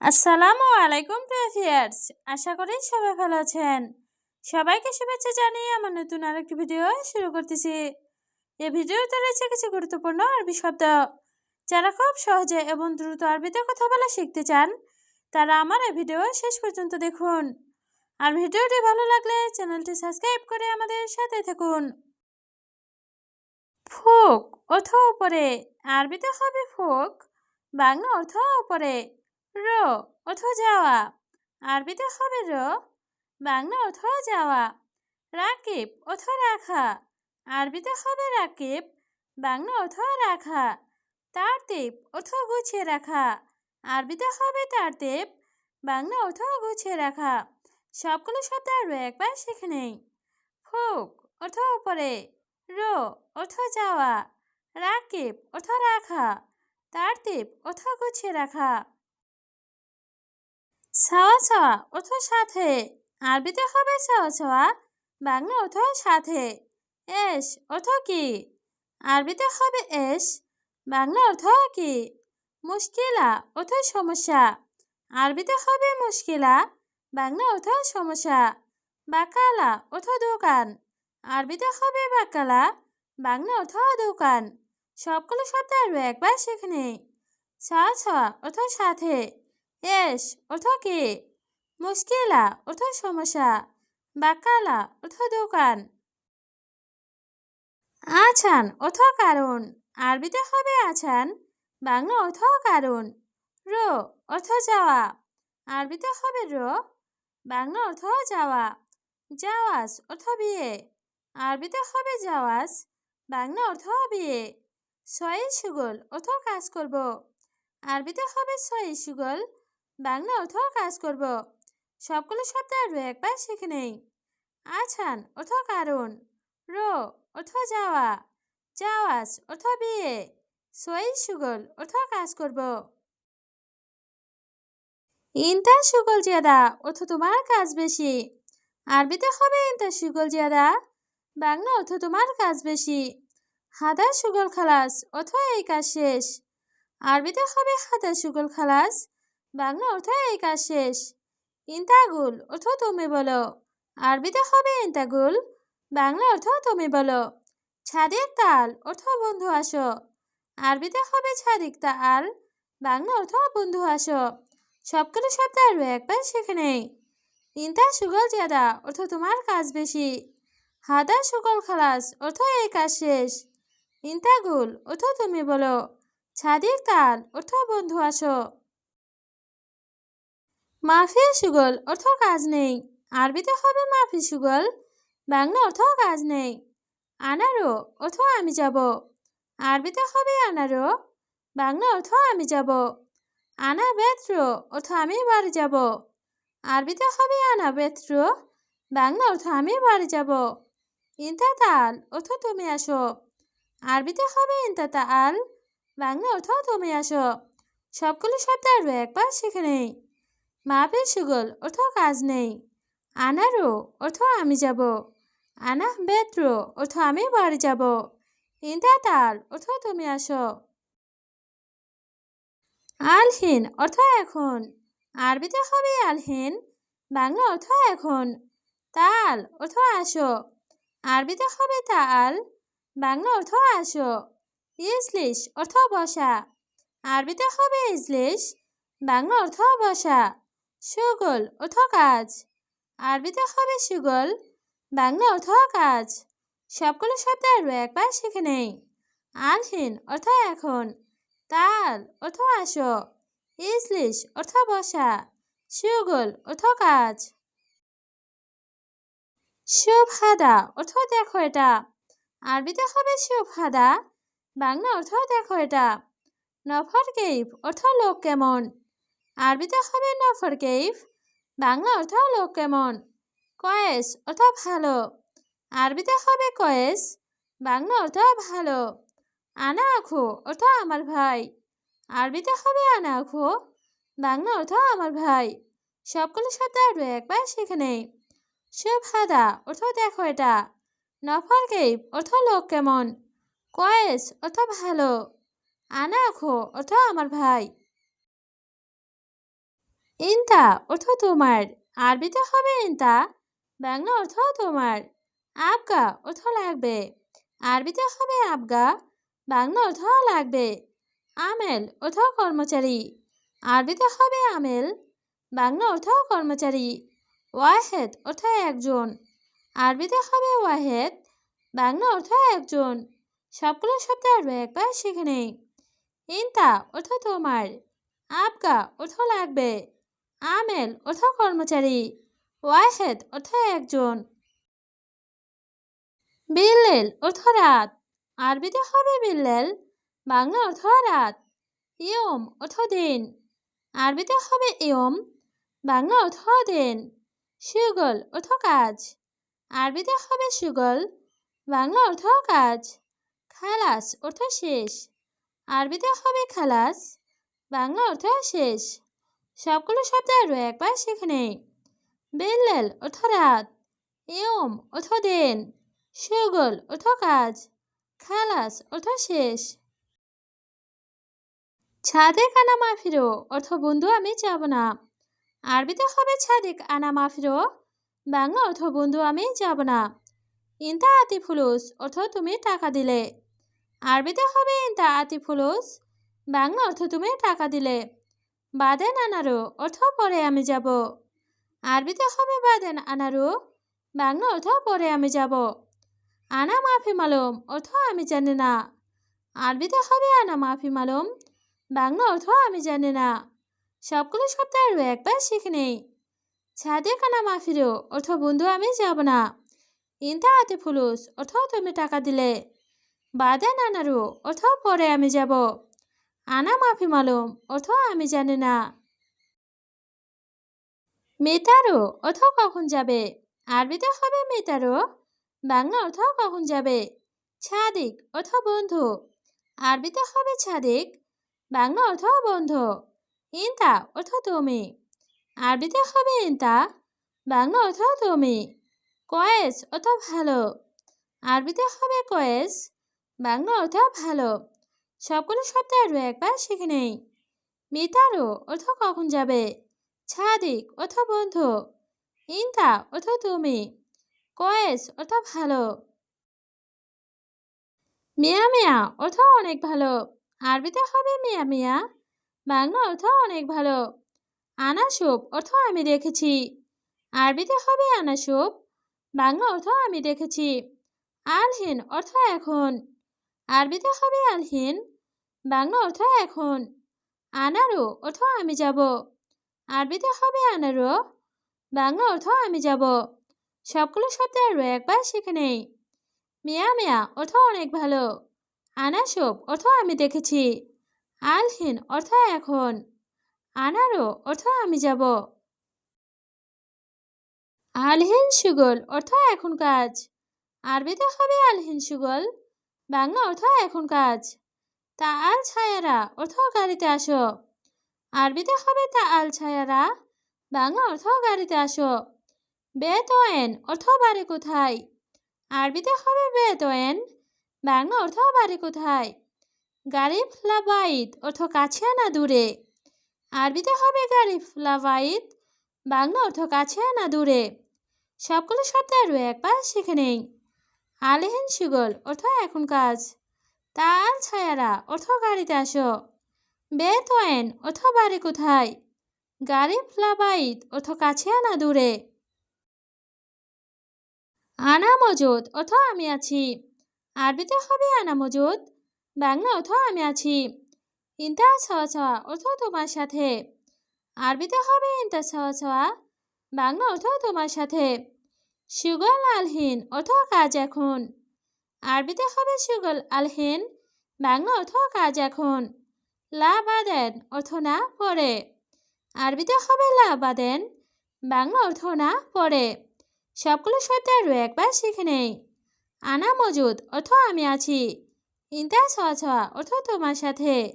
আসসালামু আলাইকুম প্রিয়ার্স আশা করি সবাই ভালো আছেন। সবাইকে শুভেচ্ছা জানিয়ে আমার নতুন আরেকটি ভিডিও শুরু করতেছি। এই ভিডিওতে রয়েছে কিছু গুরুত্বপূর্ণ আরবি শব্দ। যারা খুব সহজে এবং দ্রুত আরবিতে কথা বলা শিখতে চান, তারা আমার এই ভিডিও শেষ পর্যন্ত দেখুন। আর ভিডিওটি ভালো লাগলে চ্যানেলটি সাবস্ক্রাইব করে আমাদের সাথে থাকুন। ফোক অর্থ উপরে, আরবিতে হবে ফোক, বাংলা অর্থ উপরে। র অথ যাওয়া। আরবিতে হবে র? বাংলা অথ যাওয়া। রাকিব অথ রাখা। আরবিতে হবে রাকিব, বাংলা অথ রাখা। তারতেব অথ গুছিয়ে রাখা। আরবিতে হবে তারতেব বাংলা অথ গুছিয়ে রাখা। সবগুলো শব্দ আরও একবার শিখে নেই। ফুক অর্থ উপরে। র অর্থ যাওয়া। রাকিব অর্থ রাখা। তারতেব অর্থ গুছিয়ে রাখা। ছাওয়া ছাওয়া অর্থ সাথে। আরবিতে হবে ছাওয়া ছাওয়া বাংলা অর্থ সাথে। এস অর্থ কি? আরবিতে হবে এস, বাংলা অর্থ কি? মুশকিলা অর্থ সমস্যা। আরবিতে হবে মুশকিলা, বাংলা অর্থ সমস্যা। বাকালা অর্থ দোকান। আরবিতে হবে বাকালা, বাংলা অর্থ দোকান। সবগুলো শব্দ আরও একবার সেখানে ছাওয়া ছাওয়া অর্থ সাথে। এস অর্থ কি? মুশকিলা অর্থ সমস্যা। বাকালা অর্থ দোকান। আছান অর্থ কারণ। আরবিতে হবে আছান, বাংলা অর্থ কারণ। র অর্থ যাওয়া। আরবিতে হবে র, বাংলা অর্থ যাওয়া। জাওয়াজ অর্থ বিয়ে। আরবিতে হবে জাওয়াজ বাংলা অর্থ বিয়ে। ছয় সুগল অর্থ কাজ করব। আরবিতে হবে ছয় সুগল বাংলা অর্থ কাজ করব। সবগুলো শব্দ আরও একবার শিখে নেই। আছান অর্থ কারণ। র অর্থ যাওয়া। যাওয়াজ অর্থ বিয়ে। সই সুগল অর্থ কাজ করব। ইন্তা সুগল জিয়াদা অর্থ তোমার কাজ বেশি। আরবিতে হবে ইন্তা সুগল জিয়াদা। বাংলা অর্থ তোমার কাজ বেশি। হাদা সুগল খালাস অর্থ এই কাজ শেষ। আরবিতে হবে হাদা সুগল খালাস। বাংলা অর্থ এই কাজ শেষ। ইন্তাগুল অর্থ তুমি বলো। আরবিতে হবে ইন্তাগুল? বাংলা অর্থ তুমি বলো। ছাদিক তাল অর্থ বন্ধু আসো। আরবিতে হবে ছাদিক তাল? বাংলা অর্থ বন্ধু আসো। সবগুলো শব্দ আরও একবার শিখে নেই। ইন্তা, সুগল, জাদা অর্থ তোমার কাজ বেশি। হাদা, সুগল, খালাস অর্থ এই কাজ শেষ। ইন্তাগুল অর্থ তুমি বলো। ছাদিক তাল অর্থ বন্ধু আসো। মাফি সুগল অর্থ কাজ নেই। আরবিতে হবে মাফি সুগল, বাংলা অর্থ কাজ নেই। আনারো অর্থ আমি যাব। আরবিতে হবে আনারো বাংলা অর্থ আমি যাব। আনা বেত্র অর্থ আমি বাড়ি যাব। আরবিতে হবে আনা বেত্র বাংলা অর্থ আমি বাড়ি যাব। ইন্তা তাল অর্থ তুমি আসো। আরবিতে হবে ইন্তা তাল বাংলা অর্থ তুমি আসো। সবগুলো শব্দ আরও একবার শিখে নেই। মাপের সুগল অর্থ কাজ নেই আনারও অর্থ আমি যাব আনা বেত্র অর্থ আমি বাড়ি যাব ইন্দা তাল অর্থ তুমি আসো আলহীন অর্থ এখন আরবিতে হবে আলহীন বাংলা অর্থ এখন তাল অর্থ আসো আরবিতে হবে তাল বাংলা অর্থ আসো ইজলিশ অর্থ বসা আরবিতে হবে ইজলিশ বাংলা অর্থ বসা সুগল অর্থ কাজ। আরবিতে হবে সুগল, বাংলা অর্থ কাজ। সবগুলো শব্দ আরও একবার শিখে নেই। আলহীন অর্থ এখন। তাল অর্থ আসো। ইজলিশ অর্থ বসা। সুগল অর্থ কাজ। শুভ হাদা অর্থ দেখো এটা। আরবিতে হবে শুভ হাদা বাংলা অর্থ দেখো এটা। নফর কেইফ অর্থ লোক কেমন। আরবিতে হবে নফর কেইফ বাংলা অর্থ লোক কেমন? কয়েস অর্থ ভালো। আরবিতে হবে কয়েস? বাংলা অর্থ ভালো। আনা আখো অর্থ আমার ভাই। আরবিতে হবে আনা আখো বাংলা অর্থ আমার ভাই। সবগুলো শব্দ আরও একবার নেই। শুভ অর্থ দেখো এটা। নফর কেইফ অর্থ লোক কেমন? কয়েস অর্থ ভালো। আনা আখো অর্থ আমার ভাই। ইনতা, অর্থ তোমার। আরবিতে হবে ইনতা? বাংলা অর্থ তোমার। আবগা অর্থ লাগবে। আরবিতে হবে আবগা বাংলা অর্থ লাগবে। আমেল অর্থ কর্মচারী। আরবিতে হবে আমেল? বাংলা অর্থ কর্মচারী। ওয়াহেদ অর্থ একজন। আরবিতে হবে ওয়াহেদ? বাংলা অর্থ একজন। সবগুলো শব্দ আরও একবার শিখে নেই। ইনতা অর্থ তোমার। আবগা অর্থ লাগবে। আমেল অর্থ কর্মচারী। ওয়াহেদ, অর্থ একজন। বিল্লেল, অর্থ রাত। আরবিতে হবে বিল্লেল, বাংলা অর্থ রাত। ইয়ম, অর্থ দিন। আরবিতে হবে ইয়ম, বাংলা অর্থ দিন। সুগল, অর্থ কাজ। আরবিতে হবে সুগল, বাংলা অর্থ কাজ। খালাস, অর্থ শেষ। আরবিতে হবে খালাস, বাংলা অর্থ শেষ। সবগুলো শব্দ আরও একবার শিখে নেই বেল্লেল অর্থ রাত। ইয়ম অর্থ দিন। সুগল অর্থ কাজ। খালাস অর্থ শেষ। ছাদেক আনা মাফিরো অর্থ বন্ধু, আমি যাব না। আরবিতে হবে ছাদেক আনা মাফিরো। বাংলা অর্থ বন্ধু, আমি যাব না। ইন্তা আতি ফুলুস অর্থ তুমি টাকা দিলে। আরবিতে হবে ইন্তা আতি ফুলুস। বাংলা অর্থ তুমি টাকা দিলে। বাদেন আনারো অর্থ পরে আমি যাব। আরবিতে হবে বাদেন আনারো? বাংলা অর্থ পরে আমি যাব। আনা মাফি মালুম অর্থ আমি জানি না। আরবিতে হবে আনা মাফি মালুম, বাংলা অর্থ আমি জানি না। সবগুলো সপ্তাহে আরও একবার শিখে নেই। ছাদে কানা মাফিরো অর্থ বন্ধু, আমি যাব না। ইন্তা আতে ফুলুস অর্থ তুমি টাকা দিলে। বাদে নানারু অর্থ পরে আমি যাব। আনা মাফি মালুম অর্থ আমি জানি না। মেতারো অর্থ কখন যাবে? আরবিতে হবে মেতারো? বাংলা অর্থ কখন যাবে? ছাদিক অর্থ বন্ধু। আরবিতে হবে ছাদিক? বাংলা অর্থ বন্ধু। ইন্তা অর্থ তুমি। আরবিতে হবে ইন্তা? বাংলা অর্থ তুমি। কয়েস অর্থ ভালো। আরবিতে হবে কয়েস? বাংলা অর্থ ভালো। সবগুলো সপ্তাহে আরও একবার শিখে নেই। মিতারো অর্থ কখন যাবে? ছাদিক অর্থ বন্ধু। ইন্তা অর্থ তুমি। কয়েস অর্থ ভালো। মিয়া মিয়া অর্থ অনেক ভালো। আরবিতে হবে মিয়া মিয়া। বাংলা অর্থ অনেক ভালো। আনাসুপ অর্থ আমি দেখেছি। আরবিতে হবে আনাসুপ। বাংলা অর্থ আমি রেখেছি আলহীন অর্থ এখন। আরবিতে হবে আলহিন, বাংলা অর্থ এখন আনারো, অর্থ আমি যাব। আরবিতে হবে আনারো, বাংলা অর্থ আমি যাব। সবগুলো শব্দ আরও একবার শিখে নেই। মিয়া মিয়া, অর্থ অনেক ভালো। আনাসব, অর্থ আমি দেখেছি। আলহীন, অর্থ এখন আনারো, অর্থ আমি যাব। আলহীন সুগল, অর্থ এখন কাজ। আরবিতে হবে আলহীন সুগল বাংলা অর্থ এখন কাজ। তা আল ছায়ারা অর্থ গাড়িতে আসো। আরবিতে হবে তা আল ছায়ারা, বাংলা অর্থ গাড়িতে আসো। বেতোয়েন অর্থ বাড়ি কোথায়? আরবিতে হবে বেতোয়েন বাংলা অর্থ বাড়ি কোথায়? গারিফ লাবাইদ অর্থ কাছে না দূরে? আরবিতে হবে গারিফ লাবাইদ বাংলা অর্থ কাছে না দূরে? সবগুলো শব্দ আরও একবার শিখে নেই আলেহেন সুগল অর্থ এখন কাজ। তাল ছায়ারা অর্থ গাড়িতে আসো। বেতোয়েন অর্থ বাড়ি কোথায়? গাড়ি ফ্লাবাইদ অর্থ কাছে আনা দূরে। আনা মজুদ অর্থ আমি আছি। আরবিতে হবে আনা মজুদ? বাংলা অর্থ আমি আছি। ইন্তা ছাওয়া ছাওয়া অর্থ তোমার সাথে। আরবিতে হবে ইন্তা ছাওয়া ছাওয়া? বাংলা অর্থ তোমার সাথে। সুগল আলহীন, অর্থ কাজ এখন। আরবিতে হবে সুগল আলহীন, বাংলা অর্থ কাজ এখন। লা বাদেন, অর্থ না পড়ে। আরবিতে হবে লা বাদেন, বাংলা অর্থ না পড়ে। সবগুলো শব্দ আরও একবার শিখে নেই। আনা মজুদ, অর্থ আমি আছি। ইন্তা ছোঁয়া অর্থ তোমার সাথে।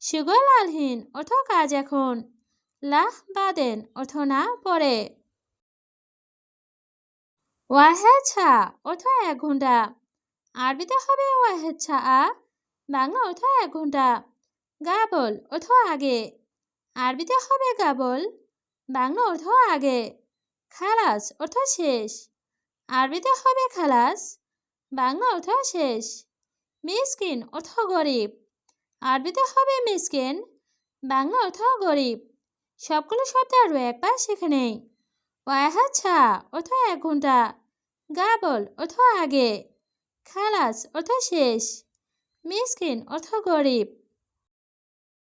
সুগল আলহীন, অর্থ কাজ এখন। লাহ বাদেন, অর্থ না পড়ে। ওয়াহেদ ছা অর্থ এক ঘণ্টা। আরবিতে হবে ওয়াহেদ ছা আ? বাংলা অর্থ এক ঘণ্টা। গাবল অর্থ আগে। আরবিতে হবে গাবল, বাংলা অর্থ আগে। খালাস অর্থ শেষ। আরবিতে হবে খালাস, বাংলা অর্থ শেষ। মিসকিন অর্থ গরিব। আরবিতে হবে মিসকিন, বাংলা অর্থ গরিব। সবগুলো শব্দ আরও একবার শিখে নেই। ওয়াহাদ ছা এক ঘণ্টা। গা বল অর্থ আগে। খালাস অর্থ শেষ। মিসকিন অর্থ গরিব।